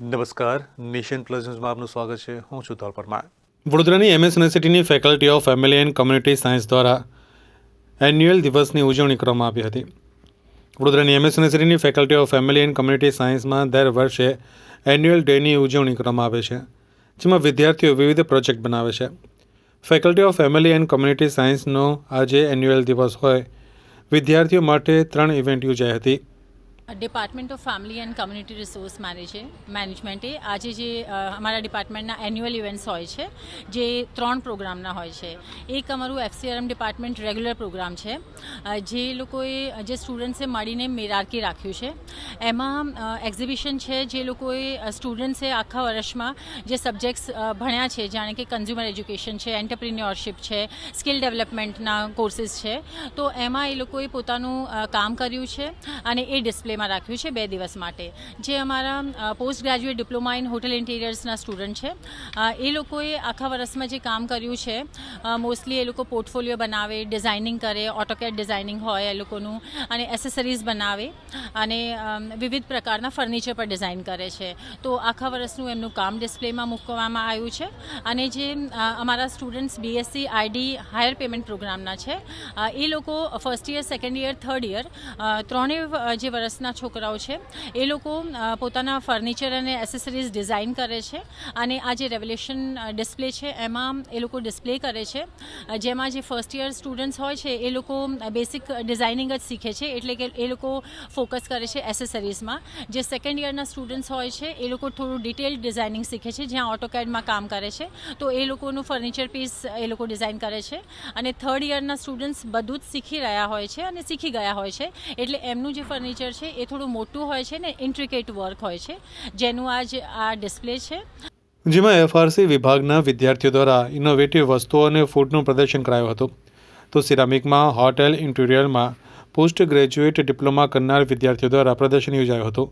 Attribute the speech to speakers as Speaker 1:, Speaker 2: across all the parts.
Speaker 1: નમસ્કાર. Nation plus ન્યૂઝમાં આપનું સ્વાગત છે. હું છું ધોલ પરમાર.
Speaker 2: વડોદરાની એમએસ યુનિવર્સિટીની faculty of family and community science દ્વારા એન્યુઅલ દિવસની ઉજવણી કરવામાં આવી હતી. વડોદરાની એમએસ યુનિવર્સિટીની faculty of family and community સાયન્સમાં દર વર્ષે એન્યુઅલ ડેની ઉજવણી કરવામાં આવે છે, જેમાં વિદ્યાર્થીઓ વિવિધ પ્રોજેક્ટ બનાવે છે. Faculty of family and community સાયન્સનો આજે એન્યુઅલ દિવસ હોય. વિદ્યાર્થીઓ માટે ત્રણ ઇવેન્ટ યોજાઈ હતી.
Speaker 3: Department of family and community resource મેનેજે મેનેજમેન્ટે આજે જે અમારા ડિપાર્ટમેન્ટના એન્યુઅલ ઇવેન્ટ્સ હોય છે, જે ત્રણ પ્રોગ્રામના હોય છે. એક અમારું એફસીઆરએમ ડિપાર્ટમેન્ટ રેગ્યુલર પ્રોગ્રામ છે. જે લોકોએ, જે સ્ટુડન્ટ્સે મળીને મેરારકી રાખ્યું છે. એમાં એક્ઝિબિશન છે, જે લોકોએ સ્ટુડન્ટ્સે આખા વર્ષમાં જે સબ્જેક્ટ્સ ભણ્યા છે, જાણે કે કન્ઝ્યુમર એજ્યુકેશન છે એન્ટરપ્રિન્યોરશિપ છે સ્કિલ ડેવલપમેન્ટના કોર્સિસ છે, તો એમાં એ લોકોએ પોતાનું કામ કર્યું છે અને એ ડિસ્પ્લેમાં રાખ્યું છે બે દિવસ માટે. જે અમારા post graduate diploma in hotel ઇન્ટિરિયર્સના student છે. એ લોકોએ આખા વર્ષમાં જે કામ કર્યું છે મોસ્ટલી એ લોકો પોર્ટફોલિયો બનાવે ડિઝાઇનિંગ કરે ઓટોકેટ ડિઝાઇનિંગ હોય એ લોકોનું, અને એસેસરીઝ બનાવે, અને વિવિધ પ્રકારના ફર્નિચર પર ડિઝાઇન કરે છે. તો આખા વર્ષનું એમનું કામ ડિસ્પ્લેમાં મૂકવામાં આવ્યું છે. અને જે અમારા students BSc ID higher payment પ્રોગ્રામના છે એ લોકો first year second year third year ત્રણેય જે વર્ષના છોકરાઓ છે. એ લોકો પોતાના ફર્નિચર અને એસેસરીઝ ડિઝાઇન કરે છે અને આ જે રેવલ્યુશન ડિસ્પ્લે છે, એમાં એ લોકો ડિસ્પ્લે કરે છે. જેમાં જે ફર્સ્ટ યર સ્ટુડન્ટ્સ હોય છે, એ લોકો બેસિક ડિઝાઇનિંગ જ શીખે છે, એટલે કે એ લોકો ફોકસ કરે છે એસેસરીઝમાં જે સેકન્ડ યરના સ્ટુડન્ટ્સ હોય છે, એ લોકો થોડું ડિટેલ ડિઝાઇનિંગ શીખે છે, જ્યાં ઓટોકેડમાં કામ કરે છે. તો એ લોકોનું ફર્નિચર પીસ એ લોકો ડિઝાઇન કરે છે. અને થર્ડ યરના સ્ટુડન્ટ્સ બધું જ શીખી રહ્યા હોય છે અને શીખી ગયા હોય છે. એટલે એમનું જે ફર્નિચર છે એ થોડું મોટું હોય છે ને ઇન્ટ્રિકેટ વર્ક હોય છે, જેનું આ જ આ ડિસ્પ્લે છે.
Speaker 2: જેમાં એફઆરસી વિભાગના વિદ્યાર્થીઓ દ્વારા ઇનોવેટિવ વસ્તુઓ અને ફૂડનું પ્રદર્શન કરાયું હતું. તો સિરામિકમાં હોટેલ ઇન્ટિરિયરમાં પોસ્ટ ગ્રેજ્યુએટ ડિપ્લોમા કરનાર વિદ્યાર્થીઓ દ્વારા પ્રદર્શન યોજાયું હતું.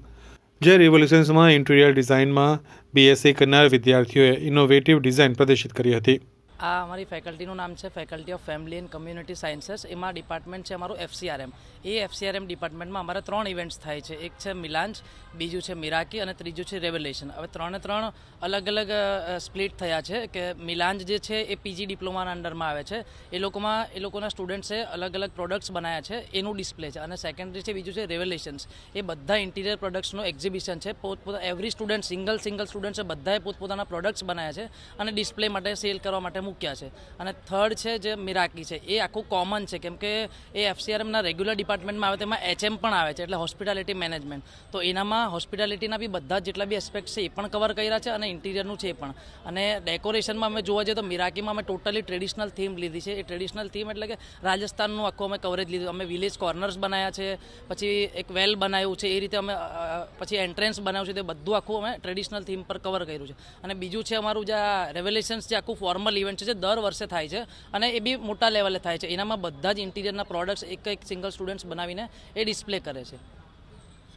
Speaker 2: જે રિવોલ્યુશન્સમાં ઇન્ટિરિયર ડિઝાઇનમાં બીએસસી કરનાર વિદ્યાર્થીઓએ ઇનોવેટિવ ડિઝાઇન પ્રદર્શિત કરી હતી.
Speaker 4: આ અમારી ફેકલ્ટીનું નામ છે faculty of family and community sciences એમાં ડિપાર્ટમેન્ટ છે અમારું એફસીઆરએમ એ એફસીઆરએમ ડિપાર્ટમેન્ટમાં અમારા ત્રણ ઇવેન્ટ્સ થાય છે. એક છે મિલાન્જ બીજું છે મિરાકી અને ત્રીજું છે રેવલેશન હવે ત્રણે ત્રણ અલગ અલગ સ્પ્લિટ થયા છે કે મિલાન્જ જે છે એ પીજી ડિપ્લોમાના અંડરમાં આવે છે. એ લોકોમાં, એ લોકોના સ્ટુડન્ટ્સે અલગ અલગ પ્રોડક્ટ્સ બનાવ્યા છે, એનું ડિસ્પ્લે છે. અને સેકન્ડરી છે, બીજું છે રેવલેશન્સ એ બધા ઇન્ટિરિયર પ્રોડક્ટ્સનું એક્ઝિબિશન છે. પોતપોતા એવરી સ્ટુડન્ટ સિંગલ સિંગલ સ્ટુડન્ટ્સે બધાએ પોતપોતાના પ્રોડક્ટ્સ બનાવ્યા છે અને ડિસ્પ્લે માટે સેલ કરવા માટે મૂક્યા છે. અને થર્ડ છે જે મિરાકી છે, એ આખું કોમન છે. કેમ કે એ એફસીઆરએમના રેગ્યુલર ડિપાર્ટમેન્ટમાં આવે તેમાં એચએમ પણ આવે છે, એટલે હોસ્પિટાલિટી મેનેજમેન્ટ તો એનામાં હોસ્પિટાલિટીના બી બધા જેટલા બી એસ્પેક્ટ છે, એ પણ કવર કર્યા છે અને ઇન્ટિરિયરનું છે પણ. અને ડેકોરેશનમાં અમે જોવા જઈએ તો મિરાકીમાં અમે ટોટલી ટ્રેડિશનલ થીમ લીધી છે. એ ટ્રેડિશનલ થીમ એટલે કે રાજસ્થાનનું આખું અમે કવરેજ લીધું. અમે વિલેજ કોર્નર્સ બનાવ્યા છે, પછી એક વેલ બનાવ્યું છે, એ રીતે અમે પછી એન્ટ્રન્સ બનાવ્યું છે, તે બધું આખું અમે ટ્રેડિશનલ થીમ પર કવર કર્યું છે. અને બીજું છે અમારું જે રેવલેશન્સ જે આખું ફોર્મલ ઇવેન્ટ છે જે દર વર્ષે થાય છે અને એ બી મોટા લેવલે થાય છે. એનામાં બધા જ ઇન્ટિરિયરના પ્રોડક્ટ્સ એક એક સિંગલ સ્ટુડન્ટ્સ બનાવીને એ ડિસ્પ્લે કરે છે.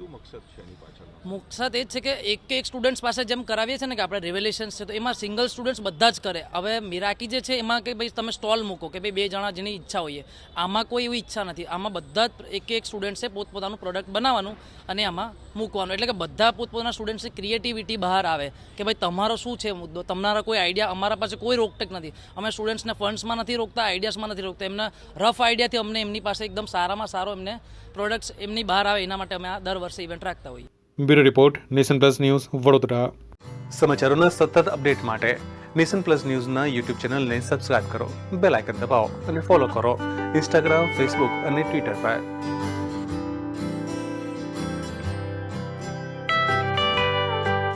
Speaker 1: શું મકસદ છે એની પાછળ
Speaker 4: મકસદ એ છે કે એક એક સ્ટુડન્ટ્સ પાસે જેમ કરાવીએ છીએ ને કે આપણે રિવેલેશન્સ છે, તો એમાં સિંગલ સ્ટુડન્ટ્સ બધા જ કરે. હવે મિરાકી જે છે, એમાં કે ભાઈ તમે સ્ટોલ મૂકો કે ભાઈ બે જણા જેની ઈચ્છા હોઈએ, આમાં કોઈ એવી ઈચ્છા નથી. આમાં બધા જ એક એક સ્ટુડન્ટ્સે પોતપોતાનું પ્રોડક્ટ બનાવવાનું અને આમાં મૂકવાનું. એટલે કે બધા પોતપોતાના સ્ટુડન્ટ્સની ક્રિએટિવિટી બહાર આવે કે ભાઈ તમારો શું છે મુદ્દો? તમારા કોઈ આઈડિયા અમારા પાસે કોઈ રોકટેક નથી. અમે સ્ટુડન્ટ્સને ફંડ્સમાં નથી રોકતા આઈડિયાસમાં નથી રોકતા. એમના રફ આઈડિયાથી અમને એમની પાસે એકદમ સારામાં સારો એમને પ્રોડક્ટ્સ એમની બહાર આવે, એના માટે અમે આ દર વર્ષે ઇવેન્ટ રાખતા હોઈએ.
Speaker 2: Bureau report nation plus news Vadodara.
Speaker 1: સમાચારોના સતત અપડેટ માટે નેશન પ્લસ ન્યૂઝના યુટ્યુબ ચેનલને સબસ્ક્રાઇબ કરો બેલ આઇકન દબાવો અને ફોલો કરો. ઇન્સ્ટાગ્રામ ફેસબુક અને ટ્વિટર પર.